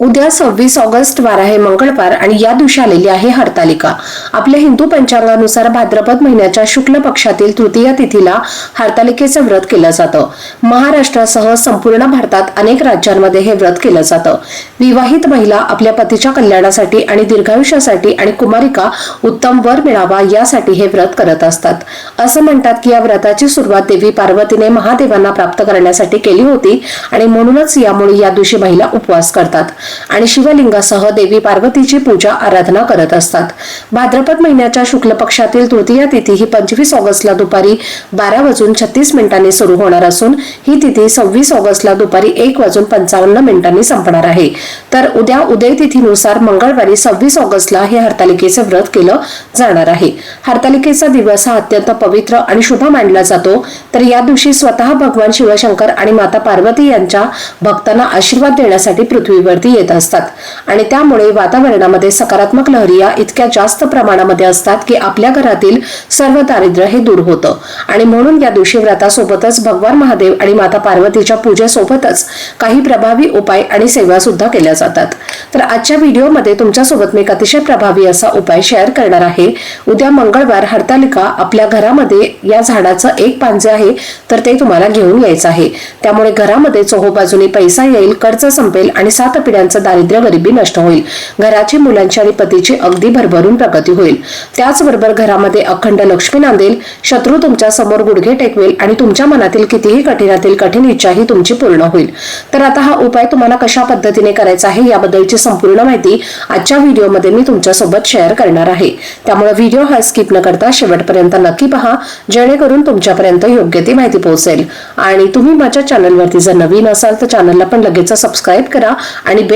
उद्या सव्वीस ऑगस्ट वार आहे मंगळवार आणि या दिवशी आलेली आहे हरतालिका. आपल्या हिंदू पंचांगानुसार भाद्रपद महिन्याच्या शुक्ल पक्षातील तृतीय तिथीला हरतालिकेचं व्रत केलं जातं. महाराष्ट्रासह संपूर्ण भारतात अनेक राज्यांमध्ये हे व्रत केलं जातं. विवाहित महिला आपल्या पतीच्या कल्याणासाठी आणि दीर्घायुष्यासाठी आणि कुमारिका उत्तम वर मिळावा यासाठी हे व्रत करत असतात. असं म्हणतात की या व्रताची सुरुवात देवी पार्वतीने महादेवांना प्राप्त करण्यासाठी केली होती आणि म्हणूनच यामुळे या दिवशी महिला उपवास करतात. आणि शिवलिंगासह देवी पार्वतीची पूजा आराधना करत असतात. भाद्रपद महिन्याच्या शुक्ल पक्षातील तृतीय तिथी ही पंचवीस ऑगस्टला दुपारी बारा वाजून छत्तीस मिनिटांनी सुरू होणार असून ही तिथी सव्वीस ऑगस्टला दुपारी एक वाजून पंचावन्न मिनिटांनी संपणार आहे. तर उद्या उदय तिथीनुसार मंगळवारी सव्वीस ऑगस्टला हे हरतालिकेचे व्रत केलं जाणार आहे. हरतालिकेचा दिवस हा अत्यंत पवित्र आणि शुभ मानला जातो. तर या दिवशी स्वतः भगवान शिवशंकर आणि माता पार्वती यांच्या भक्तांना आशीर्वाद देण्यासाठी पृथ्वीवरती येत असतात. आणि त्यामुळे वातावरणामध्ये सकारात्मक लहरी या इतक्या जास्त प्रमाणामध्ये असतात की आपल्या घरातील सर्व दारिद्र्य हे दूर होतं. आणि म्हणून या दिवशी व्रतासोबतच भगवान महादेव आणि माता पार्वतीच्या पूजेसोबतच काही प्रभावी उपाय आणि सेवा सुद्धा केल्या जातात. तर आजच्या व्हिडिओमध्ये तुमच्यासोबत मी एक अतिशय प्रभावी असा उपाय शेअर करणार आहे. उद्या मंगळवार हरतालिका आपल्या घरामध्ये या झाडाचं एक पांजे आहे तर ते तुम्हाला घेऊन यायचं आहे. त्यामुळे घरामध्ये चोहोबाजूने पैसा येईल कर्ज संपेल आणि सात पिढ्या पिढ्यांचं दारिद्र्य गरिबी नष्ट होईल. घराची मुलांची आणि पतीची अगदी भरभरून प्रगती होईल. त्याचबरोबर घरामध्ये अखंड लक्ष्मी नांदेल शत्रू तुमच्यासमोर गुडघे टेकवेल आणि तुमच्या मनातील कितीही कठीणातील कठीण इच्छाही तुमची पूर्ण होईल. तर आता हा उपाय तुम्हाला कशा पद्धतीने करायचा आहे याबद्दलची संपूर्ण माहिती आजच्या व्हिडिओमध्ये मी तुमच्यासोबत शेअर करणार आहे. त्यामुळे व्हिडिओ हा स्किप न करता शेवटपर्यंत नक्की पहा जेणेकरून तुमच्यापर्यंत योग्य ती माहिती पोहोचेल. आणि तुम्ही माझ्या चॅनलवरती जर नवीन असाल तर चॅनलला पण लगेच सबस्क्राईब करा आणि बेल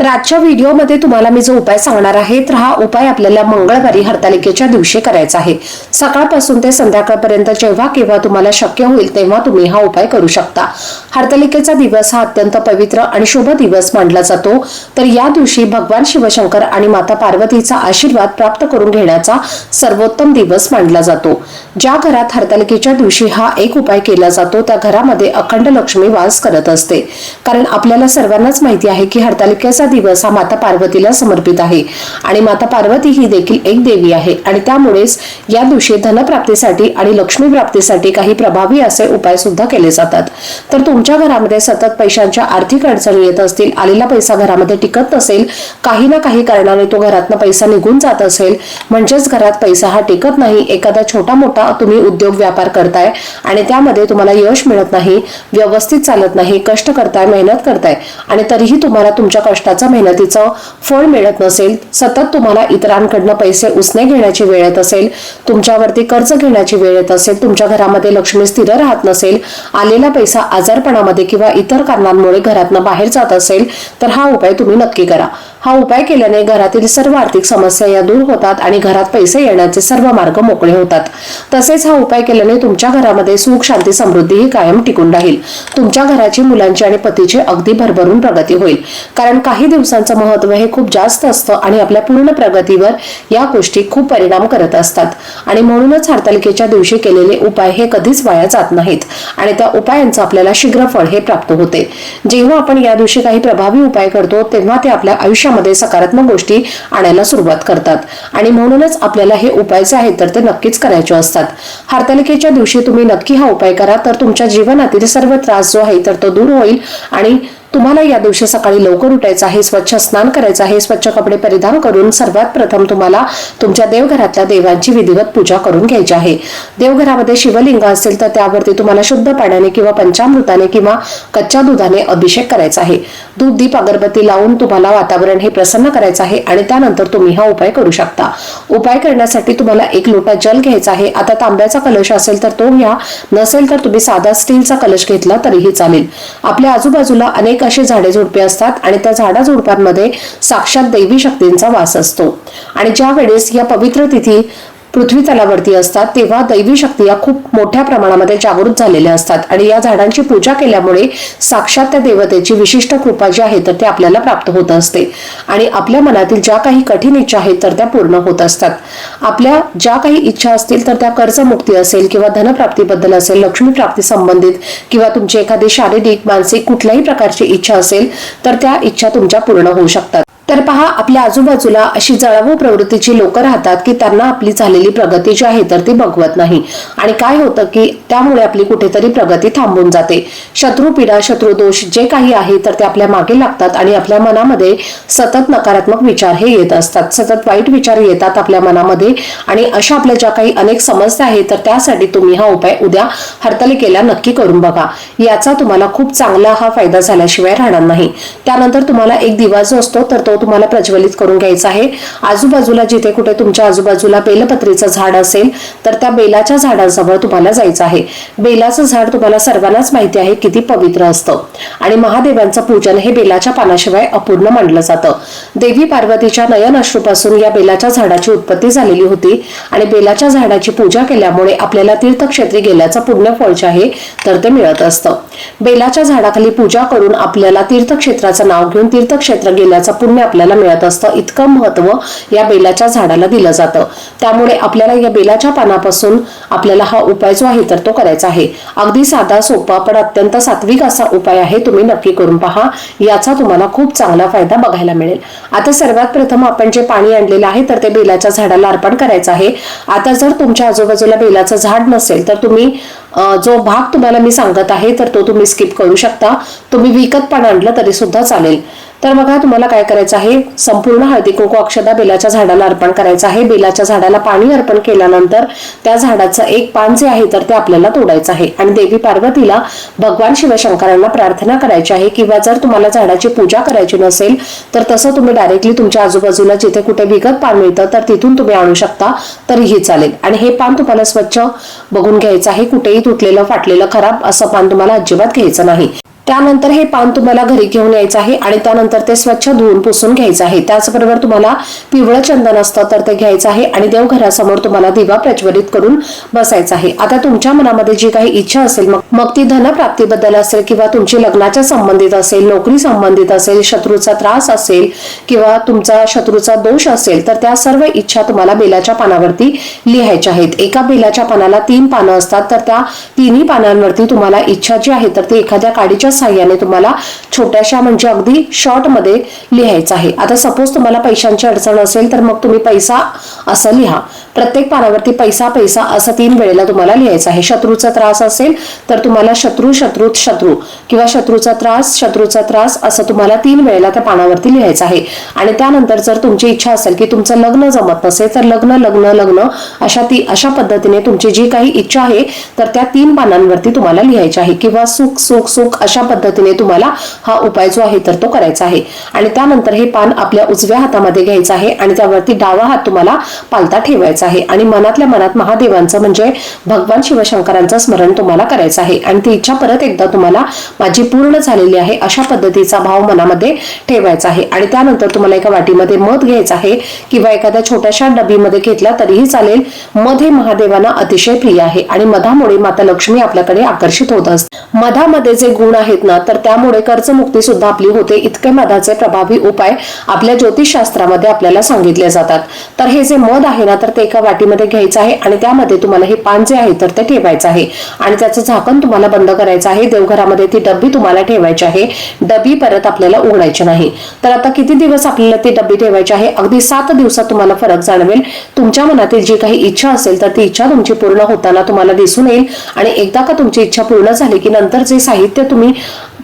तर आजच्या व्हिडिओमध्ये तुम्हाला मी जो उपाय सांगणार आहे तर हा उपाय आपल्याला मंगळवारी हरतालिकेच्या दिवशी करायचा आहे. सकाळपासून ते संध्याकाळपर्यंत जेव्हा केव्हा तुम्हाला शक्य होईल तेव्हा तुम्ही हा उपाय करू शकता. हरतालिकेचा दिवस हा अत्यंत पवित्र आणि शुभ दिवस मानला जातो. तर या दिवशी भगवान शिवशंकर आणि माता पार्वतीचा आशीर्वाद प्राप्त करून घेण्याचा सर्वोत्तम दिवस मानला जातो. ज्या घरात हरतालिकेच्या दिवशी हा एक उपाय केला जातो त्या घरामध्ये अखंड लक्ष्मी वास करत असते. कारण आपल्याला सर्वांनाच माहिती आहे की हरतालिकेचा दिवस हा माता पार्वतीला समर्पित आहे. आणि माता पार्वती ही देखील एक देवी आहे. आणि त्यामुळेच या दिवशी धनप्राप्तीसाठी आणि लक्ष्मी प्राप्तीसाठी काही प्रभावी असे उपाय सुद्धा केले जातात. तर तुमच्या घरामध्ये सतत पैशांच्या आर्थिक अडचणी येत असतील आलेला पैसा घरामध्ये टिकत नसेल काही ना काही कारणाने तो घरातनं पैसा निघून जात असेल म्हणजेच घरात पैसा हा टिकत नाही एखादा छोटा मोठा तुम्ही उद्योग व्यापार करताय आणि त्यामध्ये तुम्हाला यश मिळत नाही व्यवस्थित चालत नाही कष्ट करताय मेहनत करताय आणि तरीही तुम्हाला तुमच्या कष्ट कष्टाचा मेहनतीचं फळ मिळत नसेल सतत तुम्हाला इतरांकडनं पैसे उसने घेण्याची वेळ येत असेल तुमच्यावरती कर्ज घेण्याची वेळ येत असेल तुमच्या घरामध्ये लक्ष्मी स्थिर राहत नसेल आलेला पैसा आजारपणामध्ये किंवा इतर कारणांमुळे घरातनं बाहेर जात असेल तर हा उपाय तुम्ही नक्की करा. हा उपाय केल्याने घरातील सर्व आर्थिक समस्या या दूर होतात आणि घरात पैसे येण्याचे सर्व मार्ग मोकळे होतात. तसेच हा उपाय केल्याने तुमच्या घरामध्ये सुख शांती समृद्धीही कायम टिकून राहील. तुमच्या घराची मुलांची आणि पतीची अगदी भरभरून प्रगती होईल. कारण काही दिवसांचं महत्त्व हे खूप जास्त असतं आणि आपल्या पूर्ण प्रगतीवर या गोष्टी खूप परिणाम करत असतात. आणि म्हणूनच हरतालिकेच्या दिवशी केलेले उपाय हे कधीच वाया जात नाहीत आणि त्या उपायांचं आपल्याला शीघ्र फळ हे प्राप्त होते. जेव्हा आपण या दिवशी काही प्रभावी उपाय करतो तेव्हा ते आपल्या आयुष्यामध्ये सकारात्मक गोष्टी आणायला सुरुवात करतात. आणि म्हणूनच आपल्याला हे उपाय जे आहेत तर ते नक्कीच करायचे असतात. हरतालिकेच्या दिवशी तुम्ही नक्की हा उपाय करा तर तुमच्या जीवनातील सर्व त्रास जो आहे तर तो दूर होईल आणि तुम्हाला या दिवशी सकाळी लवकर उठायचं आहे स्वच्छ स्नान करायचं आहे स्वच्छ कपडे परिधान करून सर्वात प्रथम तुम्हाला तुमच्या देवघरातल्या देवांची विधिवत पूजा करून घ्यायची आहे. देवघरामध्ये शिवलिंग असेल तर त्यावरती तुम्हाला शुद्ध पाण्याने किंवा पंचामृताने किंवा कच्च्या दुधाने अभिषेक करायचा आहे. दूध दीप अगरबत्ती लावून तुम्हाला वातावरण हे प्रसन्न करायचं आहे आणि त्यानंतर तुम्ही हा उपाय करू शकता. उपाय करण्यासाठी तुम्हाला एक लोटा जल घ्यायचा आहे. आता तांब्याचा कलश असेल तर तो घ्या. नसेल तर तुम्ही साधा स्टीलचा कलश घेतला तरीही चालेल. आपल्या आजूबाजूला अनेक अनेक अशी झाडे झुडपे असतात आणि त्या झाडा झुडपांमध्ये साक्षात दैवी शक्तींचा वास असतो. आणि ज्या वेळेस या पवित्र तिथी पृथ्वी तलावरती असतात तेव्हा दैवी शक्ती या खूप मोठ्या प्रमाणामध्ये जागृत झालेल्या असतात. आणि या झाडांची पूजा केल्यामुळे साक्षात त्या देवतेची विशिष्ट कृपा जी आहे तर ते आपल्याला प्राप्त होत असते. आणि आपल्या मनातील ज्या काही कठीण इच्छा आहेत तर त्या पूर्ण होत असतात. आपल्या ज्या काही इच्छा असतील तर त्या कर्जमुक्ती असेल किंवा धनप्राप्तीबद्दल असेल लक्ष्मी प्राप्ती संबंधित किंवा तुमची एखादी शारीरिक मानसिक कुठल्याही प्रकारची इच्छा असेल तर त्या इच्छा तुमच्या पूर्ण होऊ शकतात. तर पहा आपल्या आजूबाजूला अशी जळावू प्रवृत्तीची लोक राहतात की त्यांना आपली झालेली प्रगती जी आहे तर ती बघवत नाही. आणि काय होतं की त्यामुळे आपली कुठेतरी प्रगती थांबून जाते. शत्रू पीडा शत्रू शत्रुदोष जे काही आहे तर ते आपल्या मागे लागतात आणि आपल्या मनामध्ये सतत नकारात्मक विचार हे येत असतात. सतत वाईट विचार येतात आपल्या मनामध्ये आणि अशा आपल्या ज्या काही अनेक समस्या आहेत तर त्यासाठी तुम्ही हा उपाय उद्या हरतालिकेला नक्की करून बघा. याचा तुम्हाला खूप चांगला हा फायदा झाल्याशिवाय राहणार नाही. त्यानंतर तुम्हाला एक दिवा जो असतो तर तो तुम्हाला प्रज्वलित करून घ्यायचा आहे. आजूबाजूला जिथे कुठे तुमच्या आजूबाजूला बेलपत्रीचं झाड असेल तर त्या बेलाच्या झाडाजवळ तुम्हाला जायचं आहे. बेलाचं झाड तुम्हाला सर्वांनाच माहिती आहे किती पवित्र असतं. आणि महादेवांचं पूजन हे बेलाच्या पानाशिवाय अपूर्ण मानलं जातं. देवी पार्वतीच्या नयन अश्रूपासून या बेलाच्या झाडाची उत्पत्ती झालेली होती आणि बेलाच्या झाडाची पूजा केल्यामुळे आपल्याला तीर्थक्षेत्री गेल्याचं पुण्य फळ जे आहे तर ते मिळत असतं. बेलाच्या झाडाखाली पूजा करून आपल्याला तीर्थक्षेत्राचं नाव घेऊन तीर्थक्षेत्र गेल्याचं पुण्य आपल्याला मिळत असतं. इतकं महत्त्व या बेलाच्या झाडाला दिलं जातं. त्यामुळे आपल्याला या बेलाच्या पानापासून आपल्याला हा उपाय जो आहे तर तो करायचा आहे. अगदी साधा सोपा पण अत्यंत सात्विक असा उपाय आहे तुम्ही नक्की करून पहा. याचा तुम्हाला खूप चांगला फायदा बघायला मिळेल. आता सर्वात प्रथम आपण जे पाणी आणलेलं आहे तर ते बेलाच्या झाडाला अर्पण करायचं आहे. आता जर तुमच्या आजूबाजूला बेलाचं झाड नसेल तर तुम्ही जो भाग तुम्हाला मी सांगत आहे तर तो तुम्ही स्किप करू शकता. तुम्ही विकत पण आणलं तरी सुद्धा चालेल. तर बघा तुम्हाला काय करायचं आहे? संपूर्ण हळदी कुंकू अक्षदा बेलाच्या झाडाला अर्पण करायचं आहे. बेलाच्या झाडाला पाणी अर्पण केल्यानंतर त्या झाडाचं एक पान जे आहे तर ते आपल्याला तोडायचं आहे. आणि देवी पार्वतीला भगवान शिवशंकरांना प्रार्थना करायची आहे किंवा जर तुम्हाला झाडाची पूजा करायची नसेल तर तसं तुम्ही डायरेक्टली तुमच्या आजूबाजूला जिथे कुठे विकत पान मिळतं तर तिथून तुम्ही आणू शकता. तरीही चालेल. आणि हे पान तुम्हाला स्वच्छ बघून घ्यायचं आहे. कुठेही तुटलेलं फाटलेलं खराब असं पान तुम्हाला अजिबात घ्यायचं नाही. त्यानंतर हे पान तुम्हाला घरी घेऊन यायचं आहे आणि त्यानंतर ते स्वच्छ धुवून पुसून घ्यायचं आहे. त्याचबरोबर तुम्हाला पिवळं चंदन असतं तर ते घ्यायचं आहे आणि देवघरासमोर तुम्हाला दिवा प्रज्वलित करून बसायचा आहे. आता तुमच्या मनामध्ये जी काही इच्छा असेल मग मग ती धनप्राप्तीबद्दल असेल किंवा तुमची लग्नाच्या संबंधित असेल नोकरी संबंधित असेल शत्रूचा त्रास असेल किंवा तुमचा शत्रूचा दोष असेल तर त्या सर्व इच्छा तुम्हाला बेलाच्या पानावरती लिहायच्या आहेत. एका बेलाच्या पानाला तीन पानं असतात तर त्या तिन्ही पानांवरती तुम्हाला इच्छा जी आहे तर ती एखाद्या काडीच्या साह्याने तुम्हाला छोट्याशा म्हणजे अगदी शॉर्टमध्ये लिहायचं आहे. आता सपोज तुम्हाला पैशांची अडचण असेल तर मग तुम्ही पैसा असं लिहा. प्रत्येक पानावरती पैसा पैसा असं तीन वेळेला तुम्हाला लिहायचं आहे. शत्रूचा त्रास असेल तर तुम्हाला शत्रू शत्रूत शत्रू किंवा शत्रूचा त्रास शत्रूचा त्रास असं तुम्हाला तीन वेळेला त्या पानावरती लिहायचं आहे. आणि त्यानंतर जर तुमची इच्छा असेल की तुमचं लग्न जमत नसेल तर लग्न लग्न लग्न अशा ती अशा पद्धतीने तुमची जी काही इच्छा आहे तर त्या तीन पानांवरती तुम्हाला लिहायची आहे. किंवा सुख सुख सुख अशा पद्धतीने तुम्हाला हा उपाय जो आहे तर तो करायचा आहे. आणि त्यानंतर हे पान आपल्या उजव्या हातामध्ये घ्यायचं आहे आणि त्यावरती डावा हात तुम्हाला पालता ठेवायचा आहे. आणि मनातल्या मनात महादेवांचं म्हणजे भगवान शिवशंकरांचं स्मरण तुम्हाला करायचं आहे. आणि ती इच्छा परत एकदा तुम्हाला माझी पूर्ण झालेली आहे अशा पद्धतीचा भाव मनामध्ये ठेवायचा आहे. आणि त्यानंतर तुम्हाला एका वाटीमध्ये मध घ्यायचं आहे किंवा एखाद्या छोट्याशा डबीमध्ये घेतला तरीही चालेल. मध हे महादेवांना अतिशय प्रिय आहे. आणि मधामुळे माता लक्ष्मी आपल्याकडे आकर्षित होत असते. मधामध्ये जे गुण आहेत ना तर त्यामुळे कर्जमुक्ती सुद्धा आपली होते. इतके मधाचे प्रभावी उपाय आपल्या ज्योतिषशास्त्रामध्ये आपल्याला सांगितले जातात. तर हे जे मध आहे ना तर ते एका वाटीमध्ये घ्यायचं आहे आणि त्यामध्ये तुम्हाला हे पान जे आहे तर ते ठेवायचं आहे. आणि त्याचं झाकण तुम्हाला बंद करायचं आहे. देवघरामध्ये ती डब्बी तुम्हाला ठेवायची आहे. डबी परत आपल्याला उघडायची नाही. तर आता किती दिवस आपल्याला ती डब्बी ठेवायची आहे? अगदी सात दिवसात तुम्हाला फरक जाणवेल. तुमच्या मनातील जी काही इच्छा असेल तर ती इच्छा तुमची पूर्ण होताना तुम्हाला दिसून येईल. आणि एकदा का तुमची इच्छा पूर्ण झाली की नंतर जे साहित्य तुम्ही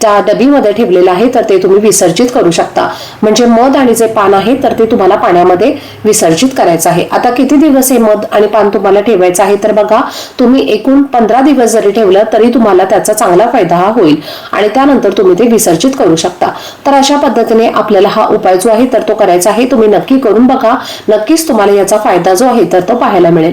त्या डबीमध्ये ठेवलेलं आहे तर ते तुम्ही विसर्जित करू शकता. म्हणजे मध आणि जे पान आहे तर ते तुम्हाला पाण्यामध्ये विसर्जित करायचं आहे. आता किती दिवस हे मध आणि पान तुम्हाला ठेवायचं आहे? तर बघा तुम्ही एकूण पंधरा दिवस जरी ठेवलं तरी तुम्हाला त्याचा चांगला फायदा हा होईल. आणि त्यानंतर तुम्ही ते विसर्जित करू शकता. तर अशा पद्धतीने आपल्याला हा उपाय जो आहे तर तो करायचा आहे. तुम्ही नक्की करून बघा. नक्कीच तुम्हाला याचा फायदा जो आहे तर तो पाहायला मिळेल.